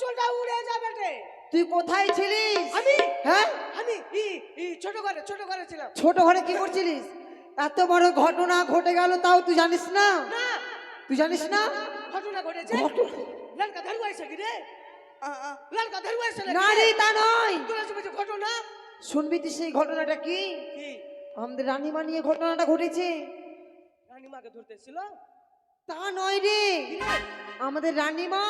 চুলটা উড়ে যাবে রে। তুই কোথায় ছিলিস? আমি? হ্যাঁ? আমি? ই ই ছোট ঘরে ছোট ঘরে ছিলাম। ছোট ঘরে কি করছিলিস? এত বড় ঘটনা ঘটে গেল তাও তুই জানিস না? না। তুই জানিস না? ঘটনা ঘটেছে। লড়কা ধরু আইছে কি রে? লড়কা ধরু আইছে না রে? তা নয়। ঘটনা? শুনবি তুই সেই ঘটনাটা কি? কি? আমাদের রানীমা নিয়ে ঘটনাটা ঘটেছে। রানীমাকে ধরতেছিল তা নয় রে? আমাদের রানীমা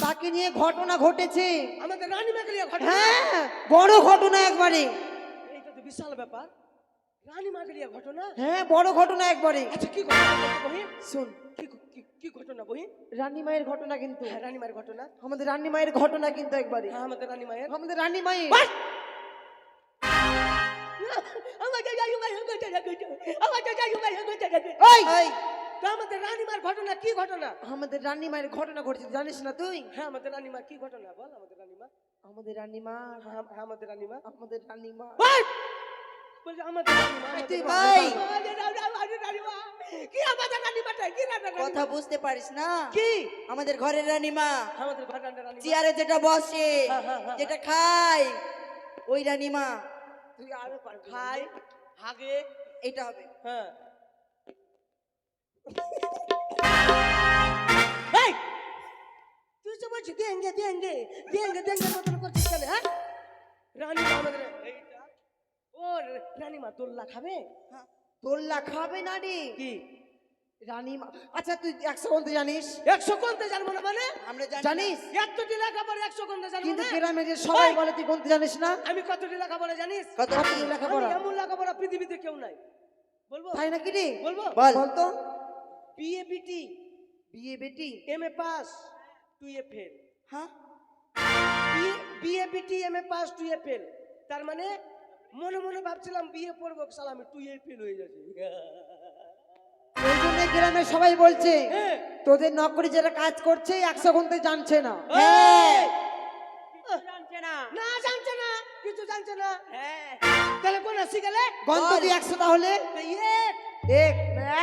তাকে নিয়ে ঘটনা ঘটেছে। আমাদের রানীমাকে নিয়ে ঘটনা? হ্যাঁ বড় ঘটনা একবারে। এইটা তো বিশাল ব্যাপার। রানীমাকে নিয়ে ঘটনা? হ্যাঁ বড় ঘটনা একবারে। আচ্ছা কি ঘটনা বহিন শোন। কি কি- ঘটনা বহিন রানীমায়ের ঘটনা কিন্তু। হ্যাঁ রানীমার ঘটনা। আমাদের রানীমায়ের ঘটনা কিন্তু একবারে। হ্যাঁ আমাদের রানীমায়ের। আমাদের রানীমায়ের! আমাদের রানীমায়ের ঘটনা ঘটে। আমাদের রানীমায়ের ঘটনা ঘটে। ওই তো আমাদের রানীমার ঘটনা কি ঘটনা? আমাদের রানীমায়ের ঘটনা ঘটেছে জানিস না তুই? হ্যাঁ আমাদের রানীমা কি ঘটনা? বল আমাদের রানীমা আমাদের রানীমা হ্যাঁ হ্যাঁ, আমাদের রানীমা। আমাদের রানীমা। বলছে আমাদের রানীমা তুই ভাই। আমাদের রানীমা। কি আমাদের রানীমাটা কি রানীমা কথা বুঝতে পারিস না? কি? আমাদের ঘরের রানীমা। আমাদের ঘটনা রানীমা। চেয়ারে যেটা বসে হ্যাঁ, হ্যাঁ, হ্যাঁ। যেটা খায় ওই রানীমা। তুই আরও খাই হাগে এটা হবে। হ্যাঁ। তুই তো বলছিস দেঙ্গে দেঙ্গে দেঙ্গে দেঙ্গে মতন করছিস কেন হ্যাঁ? রানীমা আমাদের এইটা? ও রানীমা দোল্লা খাবে? তোল্লা খাবে না রে। কি? রানীমা আচ্ছা তুই একশো বলতে জানিস? একশো কোনতে জানব না মানে? আমরা জানি জানিস? এতটি লেখাপড়া একশো কোনতে জানব কিন্তু গ্রামে যে সবাই বলে তুই কোনতে জানিস না? আমি কতটি লেখাপড়া জানিস? কত কতটি লেখাপড়া? এমন লেখাপড়া পৃথিবীতে কেউ নাই। বলব? তাই নাকি রে? বলব? বল। বলতো? বিএ বিটি বিয়ে বেটি M A pass two A fail হ্যাঁ B A B T M A pass two A fail তার মানে মনে মনে ভাবছিলাম বিয়ে পড়ব সালা আমি টু এ ফেল হয়ে যাচ্ছে ওই জন্য গ্রামে সবাই বলছে হ্যাঁ। তোদের নকরি যারা কাজ করছে একশো জানছে না। হ্যাঁ। জানছে না। না জানছে না কিছু জানছে না। হ্যাঁ। তাহলে কোন শিখালে গন্ত বল। তুই একশো তাহলে? এক।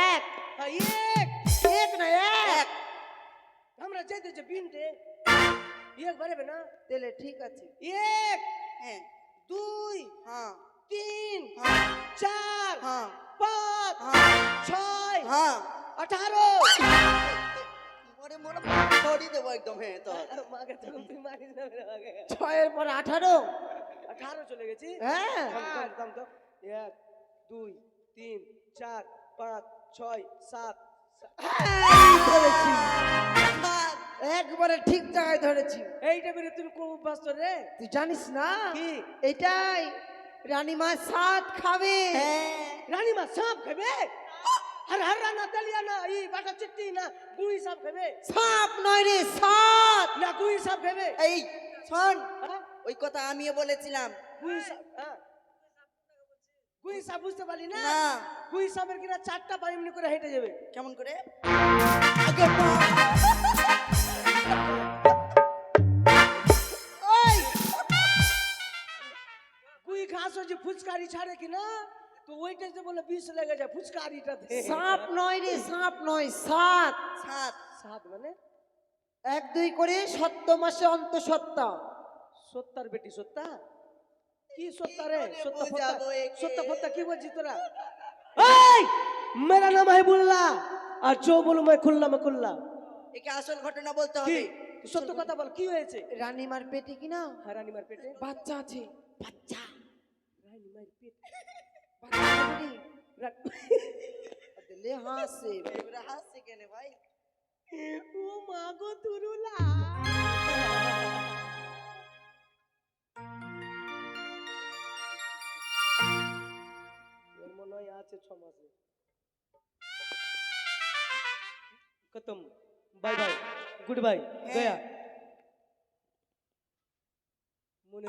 এক। এক এক না এক আমরা যেতে যে বিনতে এক বাড়বে না তাহলে ঠিক আছে এক হ্যাঁ দুই হ্যাঁ তিন হ্যাঁ চার হ্যাঁ পাঁচ হ্যাঁ ছয় হ্যাঁ আঠারো মরে মরে ধরি দেবো একদম হ্যাঁ তো মাকে তখন তুই মারিস না রে মাকে। ছয়ের পর আঠারো আঠারো চলে গেছি হ্যাঁ থাম, থাম, থাম, থাম। এক দুই তিন চার পাঁচ ছয় সাত। এই একবারে ঠিক জায়গায় ধরেছি। এইটা বেরে তুমি খুব অভ্যস্ত রে? তুই জানিস না? কি? এটাই রানীমা সাত খাবে। হ্যাঁ। রানীমা সাপ খাবে? হর হর না তেলিয়া না ই বাটা চিট্টি না গুই সাপ খাবে। সাপ নয় রে সাত না গুই সাপ খাবে। এই শোন হ্যাঁ? ওই কথা আমিও বলেছিলাম। গুই সাপ গুই বুঝতে পারলি না? না। গুই কিনা চারটা পা এমনি করে হেঁটে যাবে। কেমন করে? ঘাস ফুচকারি ছাড়ে কিনা? তো ওইটাতে বলে বিষ লেগে যায় ফুচকারিটাতে সাপ নয় রে সাপ নয় সাত। সাত। সাত মানে? এক দুই করে সত্য মাসে অন্তঃসত্ত্বা। সত্তার বেটি সত্তা? কি সত্তা সত্তা ফত্তা সত্তা ফত্তা কি বলছিস তোরা? এই! মেরা নাম হাইবুল্লাহ আর চো বলো মাই খুল্লা মা খুল্লা একে আসল ঘটনা বলতে হবে। সত্য কথা বল কি হয়েছে? রানীমার পেটে কি না? হ্যাঁ রানীমার পেটে। বাচ্চা আছে। বাচ্চা। রানীমার পেটে। দিলে হাসে। হাসে কেন ভাই? ও মা গো তুরুলা ওর আছে মাসে। খতম। বাই বাই গুড বাই গয়া মনে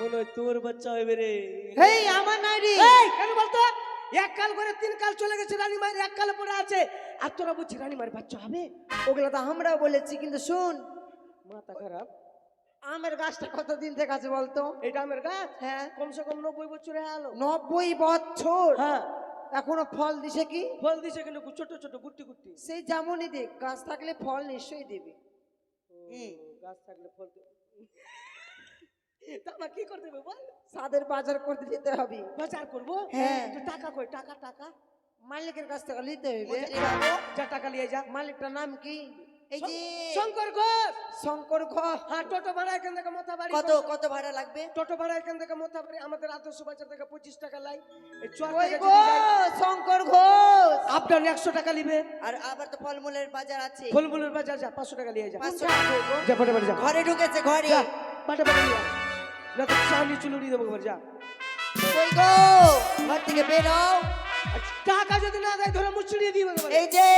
মনে তোর বাচ্চা হবে রে। হেই আমার নাই রে। এই কেন বলতো? এক কাল করে তিন কাল চলে গেছে রানীমায়ের এক কাল পরে আছে। আর তোরা বলছি রানীমায়ের বাচ্চা হবে? ওগুলো তো আমরাও বলেছি কিন্তু শোন। মাথা খারাপ। আমের গাছটা কতদিন থেকে আছে বলতো? এটা আমের গাছ? হ্যাঁ। কমসে কম নব্বই বছরে আলো। নব্বই বছর? হ্যাঁ। এখনও ফল দিছে কি? ফল দিছে কিন্তু ছোট ছোট গুটি গুটি। সেই যেমনই দেখ গাছ থাকলে ফল নিশ্চয়ই দেবে। গাছ থাকলে ফল তো তা কি করতে হবে বল? সাদের বাজার করতে যেতে হবে। বাজার করব? হ্যাঁ। তো টাকা কই? টাকা টাকা। মালিকের কাছ থেকে নিতে হবে। যা টাকা নিয়ে যা। মালিকটার নাম কি? এই যে শঙ্কর ঘোষ। শঙ্কর ঘর হ্যাঁ টোটো ভাড়া এখান থেকে মোথা বাড়ি কত কত ভাড়া লাগবে? টোটো ভাড়া এখান থেকে মোথা বাড়ি আমাদের আদর্শ বাজার থেকে পঁচিশ টাকা লাই। শঙ্কর ঘোষ! একশো টাকা নিবে। আর আবার তো ফলমূলের বাজার আছে। ফুলবুলের বাজার যা পাঁচশো টাকা নিয়ে যা। পাঁচশো ঘরে ঢুকেছে ঘরে। পাটে পাটে নিয়ে না তো চাউনি চুলুড়ি দেবো ঘর যা। কই গো ঘর থেকে বেরো আর টাকা যদি না দেয় ধরে মুচড়িয়ে দিবে এই যে!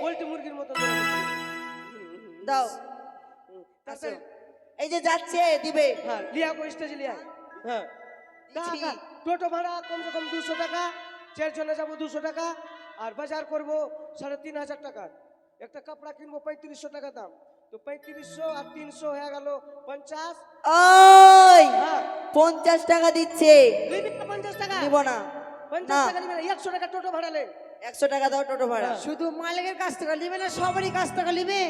পোল্ট্রি মুরগির মতো। দাও। এই যে যাচ্ছে দিবে। হ্যাঁ লিয়া কো স্টেজে লিয়া। হ্যাঁ। টাকা টোটো ভাড়া কমসে কম দুশো টাকা চারজনে যাব দুশো টাকা আর বাজার করব সাড়ে তিন হাজার টাকা। একটা কাপড়া কিনবো পঁয়ত্রিশশো টাকা দাম। তো পঁয়ত্রিশশো আর তিনশো হয়ে গেল পঞ্চাশ। ওই! হ্যাঁ। পঞ্চাশ টাকা দিচ্ছে। পঞ্চাশ টাকা? নিব না। পঞ্চাশ। টাকা নিবি না একশো টাকা টোটো ভাড়া লে। একশো টাকা দাও টোটো ভাড়া। হ্যাঁ। শুধু মালিকের কাছ থেকে নিবে না সবারই কাছ থেকে নিবে?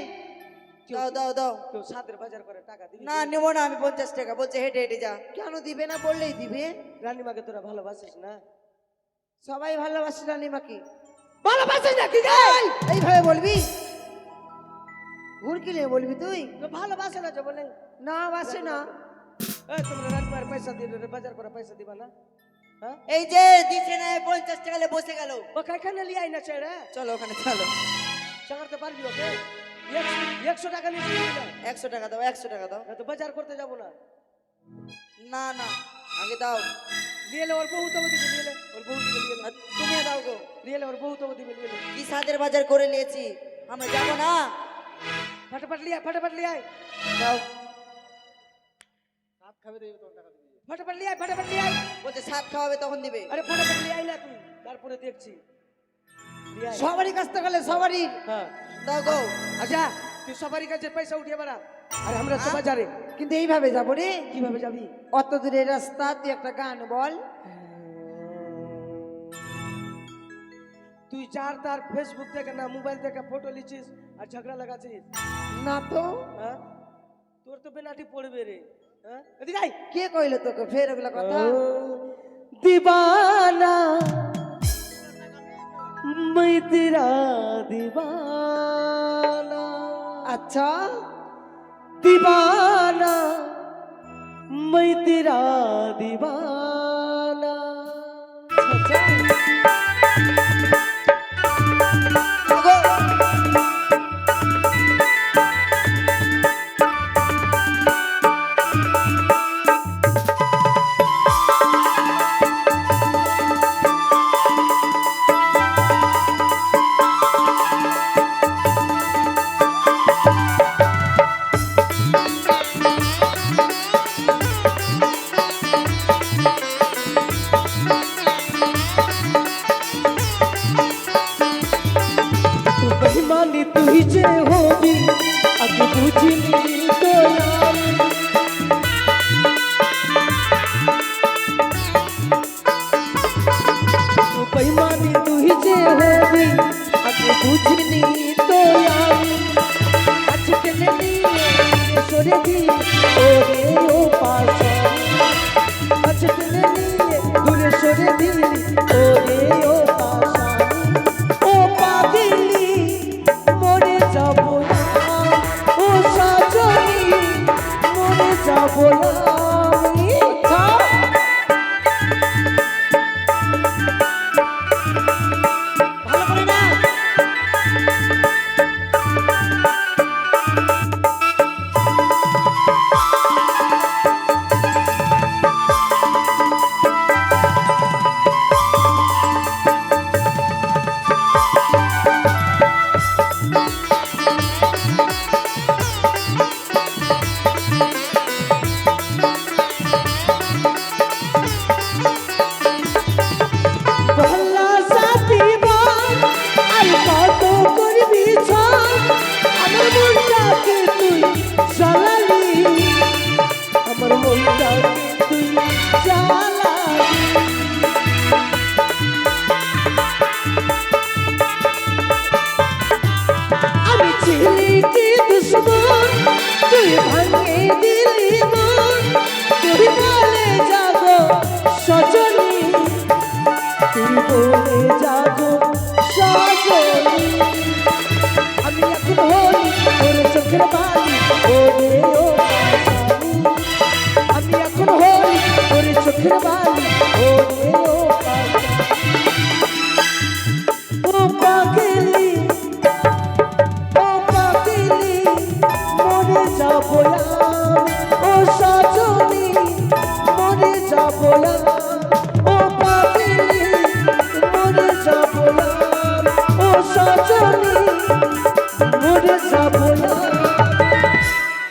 দাও দাও দাও। কেউ সাদের বাজার করে টাকা দিবি না নেব না আমি পঞ্চাশ টাকা। বলছে হেঁটে হেঁটে যা। কেন দিবে না? বললেই দিবে। রানীমাকে তোরা ভালোবাসিস না? সবাই ভালোবাসে রানীমাকে। ভালোবাসিস না কি? এইভাবে বলবি? ঘুরকি নিয়ে বলবি তুই? তো ভালোবাসে না যে বলে? না বাসে না। তোমরা রানীমার পয়সা রে, বাজার করে পয়সা দিবা না? হ্যাঁ? এই যে দিচ্ছে না পঞ্চাশ টাকা বসে গেল। ও কাইখানে লিয়ে আই না ছেড়ে। চলো ওখানে চলো। চাকাতে পারবি ওকে? একশো- টাকা নিয়ে একশো টাকা দাও একশো টাকা দাও। তো বাজার করতে যাব না। না না আগে দাও। নিয়ে ওর বহু তবু দিবে নিয়ে ওর বহু দিবে নিয়ে তুমিও দাও গো। নিয়ে ওর বহু তবু দিবে নিয়ে কি সাদের বাজার করে নিয়েছি? আমরা যাব না। ফটাফট লিয়ে ফটাফট লিয়ে আয়। দাও। ফটাফট লিয়ে আয়, ফটাফট লিয়ে আয়। বলছে সাত খাওয়াবে তখন দিবে। আরে ফটাফট লিয়ে আয় না তুই। তারপরে দেখছি। সবারই কাছ থেকে গেলে সবারই। হ্যাঁ। দাও গো আচ্ছা তুই সবারই কাছে পয়সা উঠিয়ে বেড়া আর আমরা তো বাজারে কিন্তু এইভাবে যাবো রে কিভাবে যাবি অত দূরের রাস্তা তুই একটা গান বল তুই চার তার ফেসবুক থেকে না মোবাইল থেকে ফটো লিছিস আর ঝগড়া লাগাছিস না তো হ্যাঁ তোর তো বেনাটি পড়বে রে হ্যাঁ এদিকে আয়। কে কইলো তোকে ফের ওগুলা কথা दीवाना मैं तेरा दीवाना सच्चा दिवाना मैतिरा दिवाना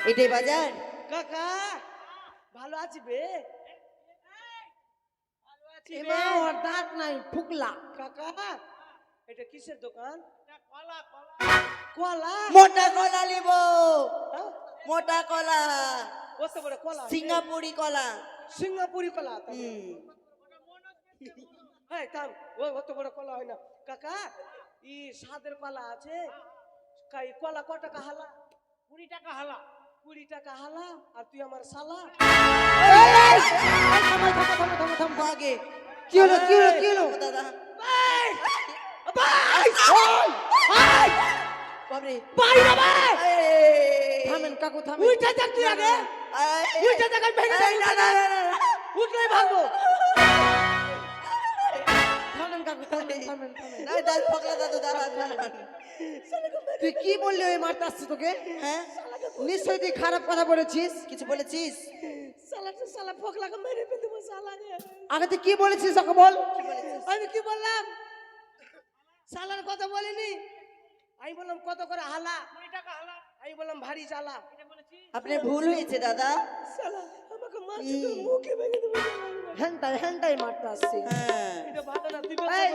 এটাই বাজার কাকা ভালো আছি বে। এমা ওর দাঁত নাই ফুকলা কাকা এটা কিসের দোকান কলা মোটা কলা নিব হ্যাঁ? মোটা কলা কত বড় কলা সিঙ্গাপুরি কলা সিঙ্গাপুরি কলা হ্যাঁ থাম ও অত বড় কলা হয় না কাকা ই সাদের কলা আছে কাই কলা ক টাকা হালা কুড়ি টাকা হালা কুড়ি টাকা হালা আর তুই আমার সালা আগে কি হলো কি হলো কি হলো দাদা। বাবরে এই, থামেন কাকু থামেন। উইটা দেখ তুই আগে উইটা দেখ আমি ভেঙে এই, না, না, না, না, না। উঠলেই ভাগবো থামেন কাকু থামেন থামেন থামেন। না, দাদু দাদু। তুই কি বললি ওই মারতে তোকে? হ্যাঁ? নিশ্চয়ই তুই খারাপ কথা বলেছিস। কিছু বলেছিস? সালা তো সালা ফোকলাকে মেরে ফেলতে বসে সালা আগে তুই কি বলেছিস ওকে বল? আমি কি বললাম? সালার কথা বলিনি। আমি বললাম কত করে হালা? আমি বললাম ভারী জ্বালা আপনার ভুল হয়েছে দাদা। সালা আমাকে মারছে তোর মুখে ভেঙে দেবো। হ্যান্ডাই হ্যান্ডাই মারতে আসছে। হ্যাঁ।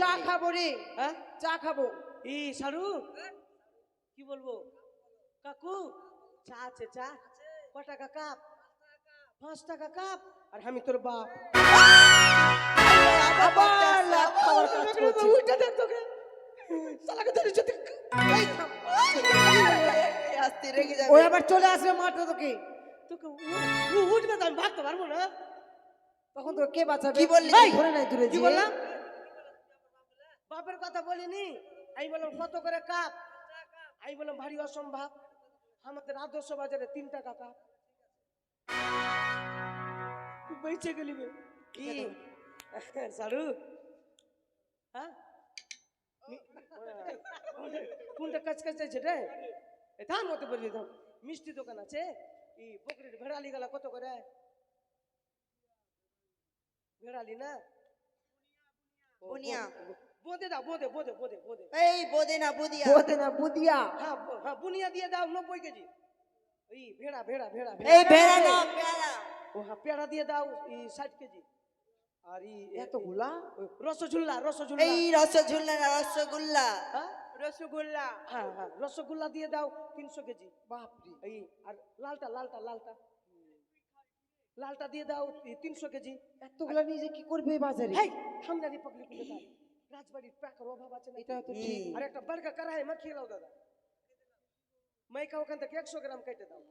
চা খাব রে। হ্যাঁ? চা খাব। ই সারু। কি বলব? কাকু চা আছে চা। ক টাকা কাপ পাঁচ টাকা কাপ আর আমি তোর বাপ। আবার লাভ খাওয়ার কাজ করছিস। উল্টা দেখ তোকে। সালাকে ধরে যদি এই থাম। এই, আস্তে রেগে যাবে। আবার চলে আসবে মারতে তোকে। তোকে উঠবে তো আমি ভাগতে পারব না। তখন তোকে কে বাঁচাবে? কি বললি? ধরে নাই দূরে কি বললাম? বাপের কথা বলিনি। আমি বললাম কত করে কাপ? আমি বললাম ভারী অসম্ভব। আমাদের আদর্শ বাজারে তিন টাকা কাপ। বেঁচে গেলি বে। কি সারু হ্যাঁ কোনটা কাজ কাজ চাইছে রে এ থাম মতো বলবি থাম মিষ্টি দোকান আছে এই বকরির ভেড়ালি গেলা কত করে ভেড়ালি না বুনিয়া বোঁদে দাও বোঁদে বোঁদে বোঁদে বোঁদে এই বোদে না বুদিয়া বোতে না বুদিয়া হ্যাঁ হ্যাঁ বুনিয়া দিয়ে দাও নব্বই কেজি এই ভেড়া ভেড়া ভেড়া এই ভেড়া না ভেড়া ও হ্যাঁ পেড়া দিয়ে দাও এই ষাট কেজি আর এই এতগুলা ওই রসঝুল্লা রসঝুল্লা এই রসগোল্লা না রসগোল্লা হ্যাঁ রসগোল্লা হ্যাঁ হ্যাঁ রসগোল্লা দিয়ে দাও তিনশো কেজি বাপরে এই আর লালটা লালটা লালটা লালটা দিয়ে দাও তিনশো কেজি এতগুলা নিয়ে যে কি করবে বাজারে হেই হামদানি পাগলি কুলে দাও রাজবাড়ির প্যাকের অভাব আছে না এটা তো ঠিক আর একটা বার্গা কড়াই মাখিয়ে দাও দাদা মাইকা ওখান থেকে একশো গ্রাম কেটে দাও।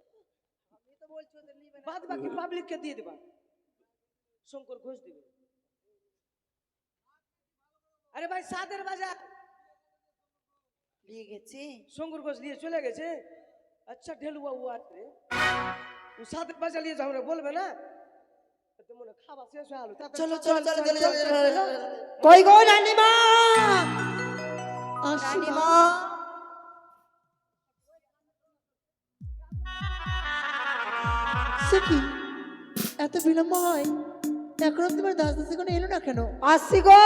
বাদ বাকি পাবলিককে দিয়ে দেবা। শঙ্কর ঘোষ দিবে। আরে ভাই সাদের বাজার। নিয়ে গেছি। শঙ্কর ঘোষ নিয়ে চলে গেছে। আচ্ছা ঢেলুয়া ও আছে ও সাদের বাজার নিয়ে যাও রে বলবে না? খাওয়া শেষ হয়ে আলো চলো চলো চলো চলো কই গো রানীমা? আসি সে কি? এত বিলম্ব হয়? এখনও তোমার দাস দাসি এলো না কেন? আসি গো!